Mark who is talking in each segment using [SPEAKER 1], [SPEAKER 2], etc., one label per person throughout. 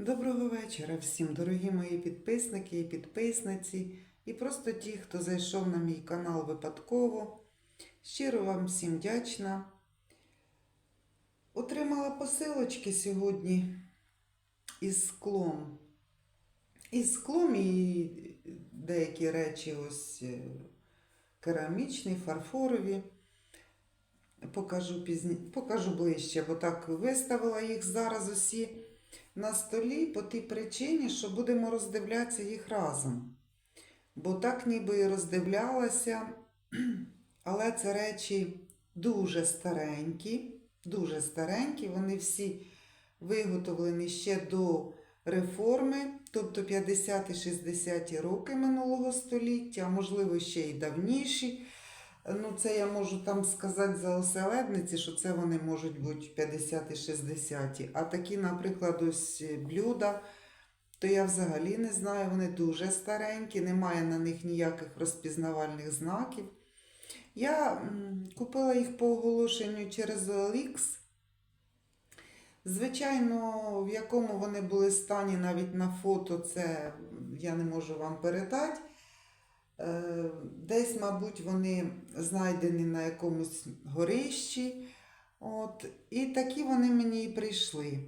[SPEAKER 1] Доброго вечора всім, дорогі мої підписники і підписниці, і просто ті, хто зайшов на мій канал випадково. Щиро вам всім вдячна. Отримала посилочки сьогодні із склом. Із склом і деякі речі ось е, керамічні, фарфорові. Покажу пізні... покажу ближче, бо так виставила їх зараз усі на столі по тій причині, що будемо роздивлятися їх разом. Бо так ніби і роздивлялася, але це речі дуже старенькі, дуже старенькі, вони всі виготовлені ще до реформи, тобто 50-60 роки минулого століття, можливо ще й давніші. Ну, це я можу там сказати за оселедниці, що це вони можуть бути 50 і 60. А такі, наприклад, ось блюда, то я взагалі не знаю, вони дуже старенькі, немає на них ніяких розпізнавальних знаків. Я купила їх по оголошенню через OLX. Звичайно, в якому вони були стані навіть на фото, це я не можу вам передати. Е, Десь, мабуть, вони знайдені на якомусь горищі. От, і такі вони мені і прийшли.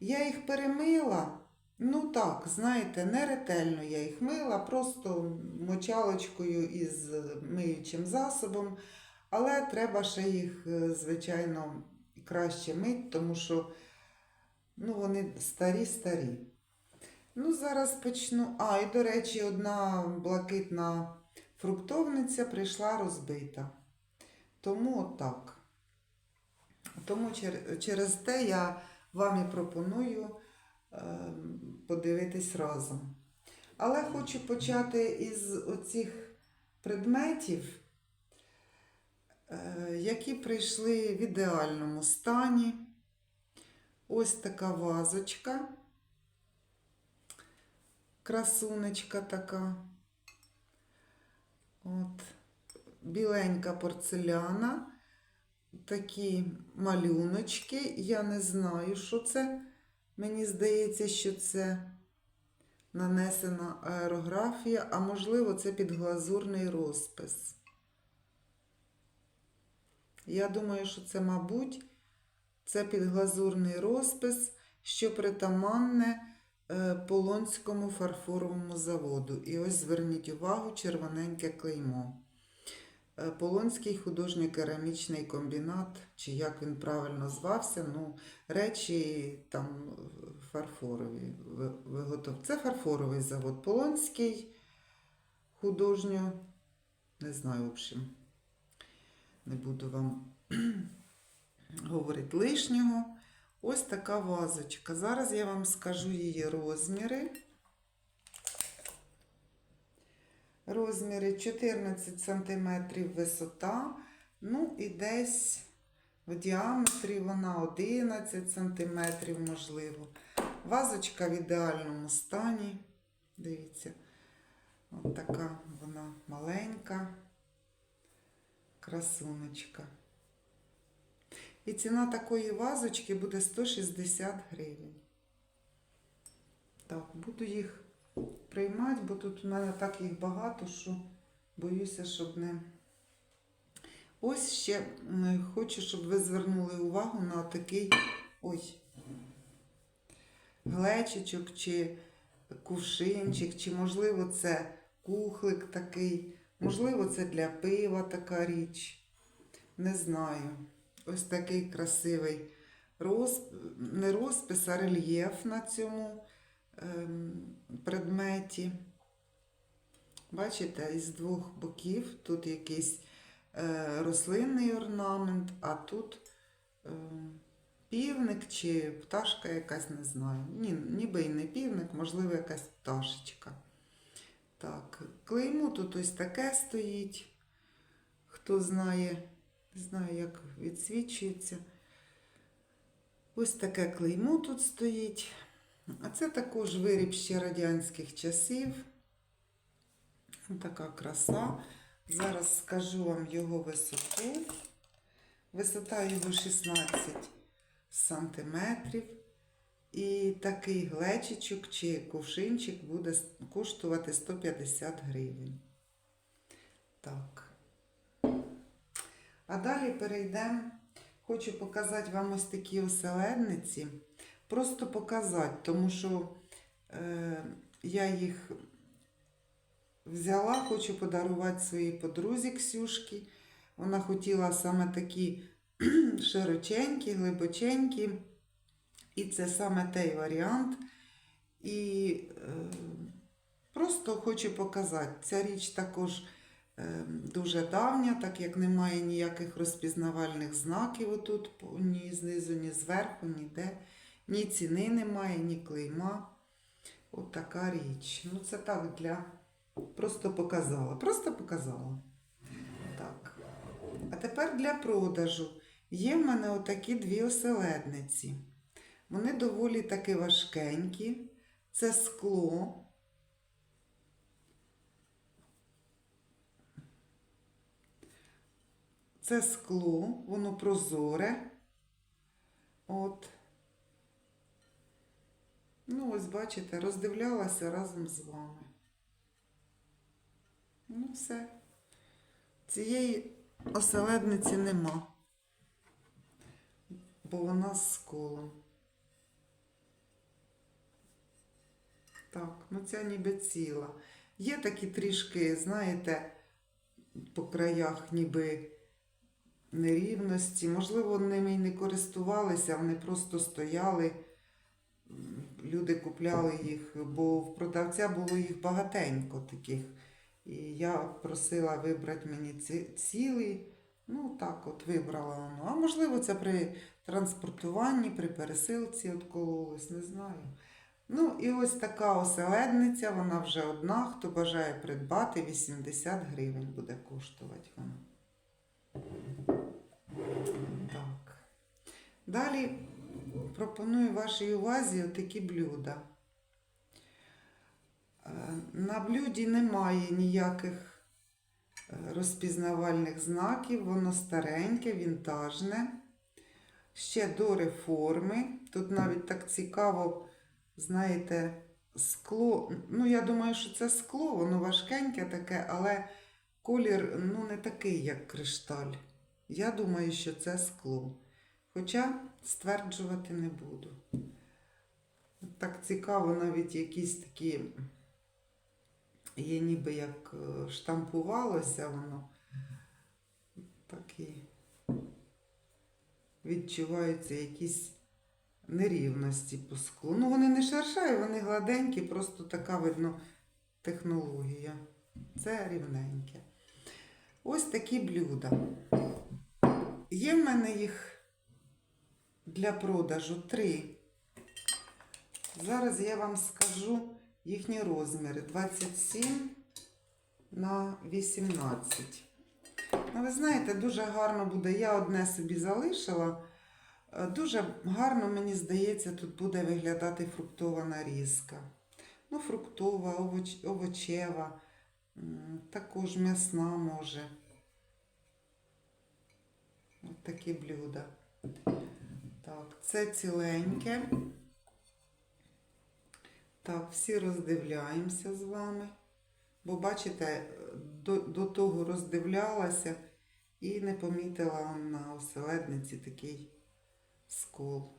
[SPEAKER 1] Я їх перемила. Ну так, знаєте, не ретельно я їх мила, просто мочалочкою із миючим засобом. Але треба ще їх, е, звичайно, краще мити, тому що ну, вони старі-старі. Ну, зараз почну. А, і до речі, одна блакитна фруктовниця прийшла розбита. Тому отак. Тому через те я вам і пропоную е, подивитись разом. Але хочу почати із оцих предметів, е, які прийшли в ідеальному стані. Ось така вазочка красунечка така. От, біленька порцеляна, такі малюночки. Я не знаю, що це. Мені здається, що це нанесена аерографія, а можливо, це підглазурний розпис. Я думаю, що це, мабуть, це підглазурний розпис, що притаманне Полонському фарфоровому заводу. І ось зверніть увагу, червоненьке клеймо. Е, Полонський художньо-керамічний комбінат, чи як він правильно звався, ну, речі там фарфорові виготов. Це фарфоровий завод. Полонський художньо, не знаю, в общем, не буду вам говорити лишнього. Ось така вазочка. Зараз я вам скажу її розміри. Розміри 14 см висота, ну і десь в діаметрі вона 11 см, можливо. Вазочка в ідеальному стані. Дивіться, от така вона маленька, красунечка. І ціна такої вазочки буде 160 гривень. Так, буду їх приймати, бо тут у мене так їх багато, що боюся, щоб не. Ось ще хочу, щоб ви звернули увагу на такий ой, глечичок чи кувшинчик, чи, можливо, це кухлик такий, можливо, це для пива така річ. Не знаю. Ось такий красивий розп... не розпис, а рельєф на цьому ем, предметі. Бачите, із двох боків тут якийсь е, рослинний орнамент, а тут е, півник чи пташка якась, не знаю. Ні, ніби і не півник, можливо, якась пташечка. Так, клеймо тут ось таке стоїть. Хто знає, не знаю, як відсвічується. Ось таке клеймо тут стоїть. А це також виріб ще радянських часів. Така краса. Зараз скажу вам його висоту. Висота його 16 сантиметрів. І такий глечичок чи кувшинчик буде коштувати 150 гривень. Так. А далі перейдемо. Хочу показати вам ось такі оселедниці. Просто показати, тому що е, я їх взяла, хочу подарувати своїй подрузі Ксюшки. Вона хотіла саме такі широченькі, глибоченькі. І це саме той варіант. І е, просто хочу показати. Ця річ також дуже давня, так як немає ніяких розпізнавальних знаків отут, ні знизу, ні зверху, ніде. Ні ціни немає, ні клейма. От така річ. Ну, це так для. Просто показала. Просто показала. Так. А тепер для продажу. Є в мене отакі дві оселедниці. Вони доволі таки важкенькі. Це скло. Це скло, воно прозоре. От. Ну, ось бачите, роздивлялася разом з вами. Ну, все. Цієї оселедниці нема, бо вона з сколом. Так, ну ця ніби ціла. Є такі трішки, знаєте, по краях ніби нерівності. Можливо, ними й не користувалися, вони просто стояли. Люди купляли їх, бо в продавця було їх багатенько таких. І я просила вибрати мені ці, цілий. Ну, так от вибрала воно. А можливо, це при транспортуванні, при пересилці откололось, не знаю. Ну, і ось така оселедниця, вона вже одна. Хто бажає придбати, 80 гривень буде коштувати вона. Так. Далі пропоную вашій увазі отакі блюда. Е, На блюді немає ніяких е, розпізнавальних знаків, воно стареньке, вінтажне. Ще до реформи. Тут навіть так цікаво, знаєте, скло. Ну, я думаю, що це скло, воно важкеньке таке, але колір ну, не такий, як кришталь. Я думаю, що це скло. Хоча стверджувати не буду. Так цікаво, навіть якісь такі є ніби як е, штампувалося воно. Так і відчуваються якісь нерівності по склу. Ну, вони не шершаві, вони гладенькі, просто така видно технологія. Це рівненьке. Ось такі блюда. Є в мене їх для продажу три. Зараз я вам скажу їхні розміри 27 на 18. Ну, ви знаєте, дуже гарно буде. Я одне собі залишила. Е, Дуже гарно, мені здається, тут буде виглядати фруктова нарізка. Ну, фруктова, овоч, овочева, також м'ясна може. Ось такі блюда. Так, це ціленьке. Так, всі роздивляємося з вами. Бо, бачите, до, до того роздивлялася і не помітила на оселедниці такий скол.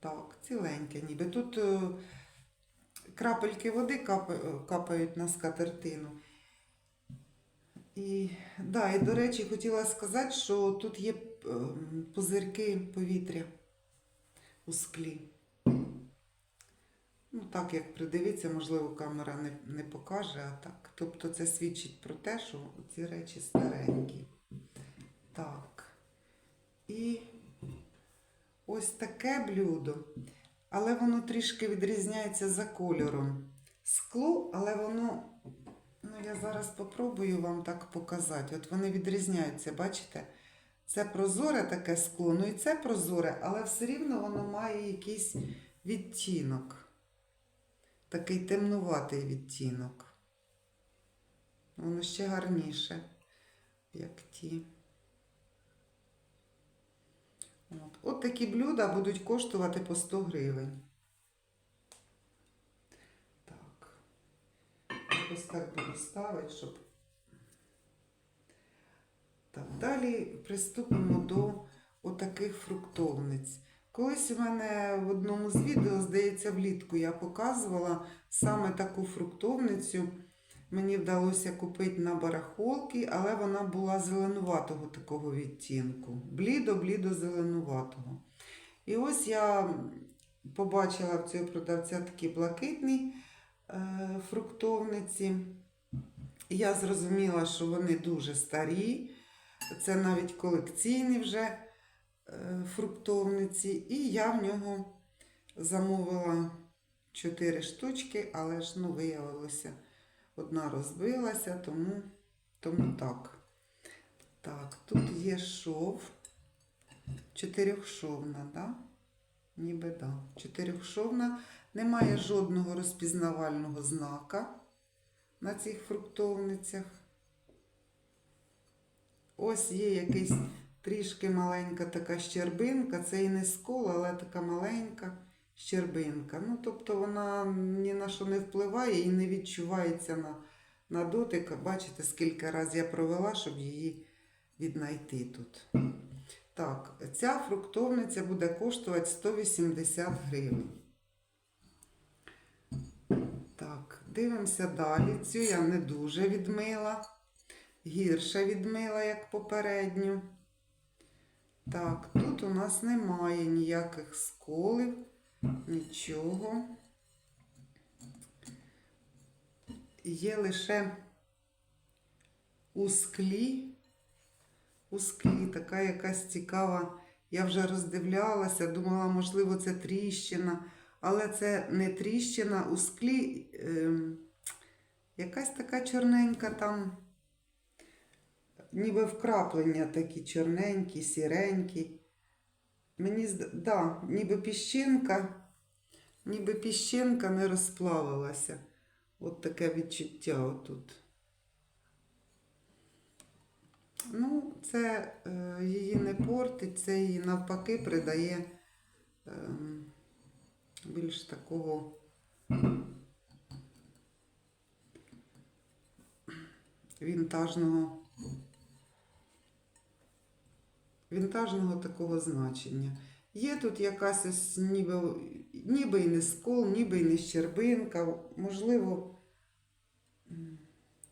[SPEAKER 1] Так, ціленьке ніби. Тут е, крапельки води капа- капають на скатертину. І, да, і, до речі, хотіла сказати, що тут є е, пузирки повітря у склі. Ну, так як придивиться, можливо, камера не, не покаже, а так. Тобто це свідчить про те, що ці речі старенькі. Так. І ось таке блюдо, але воно трішки відрізняється за кольором. Скло, але воно, ну я зараз попробую вам так показати. От вони відрізняються, бачите? Це прозоре таке скло, ну і це прозоре, але все рівно воно має якийсь відтінок. Такий темнуватий відтінок. Воно ще гарніше, як ті. От. От такі блюда будуть коштувати по 100 гривень. Так, ось так буду ставити, щоб. Так, далі приступимо до отаких фруктовниць. Колись у мене в одному з відео, здається, влітку я показувала саме таку фруктовницю. Мені вдалося купити на барахолки, але вона була зеленуватого такого відтінку. Блідо-блідо зеленуватого. І ось я побачила в цього продавця такі блакитні е, фруктовниці. Я зрозуміла, що вони дуже старі. Це навіть колекційні вже е, фруктовниці. І я в нього замовила 4 штучки, але ж ну, виявилося, одна розбилася, тому, тому так. Так, тут є шов. Чотирьохшовна, да? Ніби да. Чотирьохшовна. Немає жодного розпізнавального знака на цих фруктовницях. Ось є якийсь трішки маленька така щербинка. Це і не скол, але така маленька щербинка. Ну, тобто вона ні на що не впливає і не відчувається на, на дотик. Бачите, скільки разів я провела, щоб її віднайти тут. Так, ця фруктовниця буде коштувати 180 гривень. Так, дивимося далі. Цю я не дуже відмила. Гірше відмила, як попередню. Так, тут у нас немає ніяких сколів, нічого. Є лише у склі у склі, така якась цікава. Я вже роздивлялася, думала, можливо, це тріщина, але це не тріщина у склі. Е, якась така чорненька там, ніби вкраплення такі чорненькі, сіренькі. Мені да, ніби піщинка, ніби піщинка не розплавилася. От таке відчуття отут. Ну, це е, її не портить, це її навпаки придає е, більш такого вінтажного, вінтажного такого значення. Є тут якась ось ніби, ніби і не скол, ніби і не щербинка, можливо,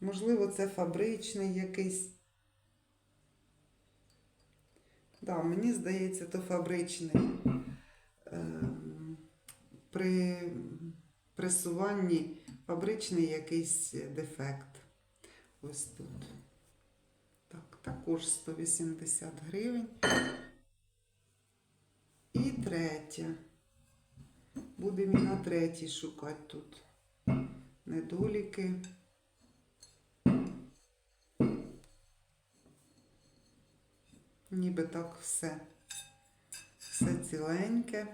[SPEAKER 1] можливо, це фабричний якийсь. Да, мені здається, то фабричний. Ем, При пресуванні фабричний якийсь дефект. Ось тут. Так, також 180 гривень. І третя. Будемо і на третій шукати тут недоліки. Ніби так все. Все ціленьке.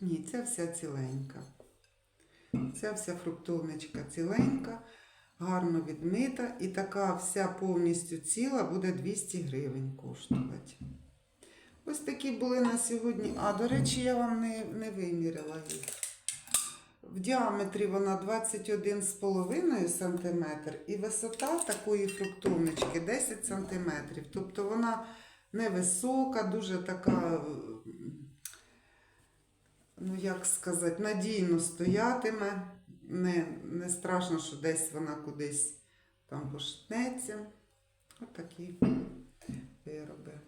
[SPEAKER 1] Ні, ця вся ціленька. Ця вся фруктовничка ціленька, гарно відмита і така вся повністю ціла буде 200 гривень коштувати. Ось такі були на сьогодні. А, до речі, я вам не, не виміряла їх. В діаметрі вона 21,5 см і висота такої фруктовнички 10 см. Тобто вона невисока, дуже така, ну як сказати, надійно стоятиме. Не, не страшно, що десь вона кудись там пошатнеться. Отакі вироби.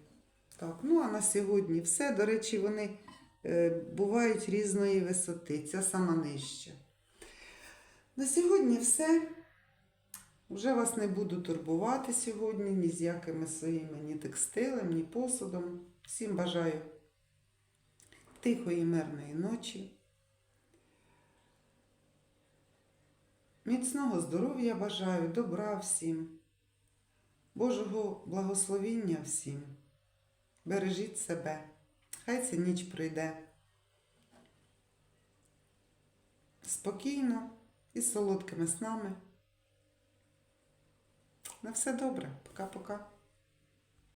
[SPEAKER 1] Так, ну а на сьогодні все. До речі, вони е, бувають різної висоти. Ця сама нижча. На сьогодні все. Вже вас не буду турбувати сьогодні ні з якими своїми ні текстилем, ні посудом. Всім бажаю тихої, мирної ночі. Міцного здоров'я бажаю, добра всім, Божого благословіння всім. Бережіть себе, хай ця ніч пройде. Спокійно і з солодкими снами. На все добре. Пока-пока.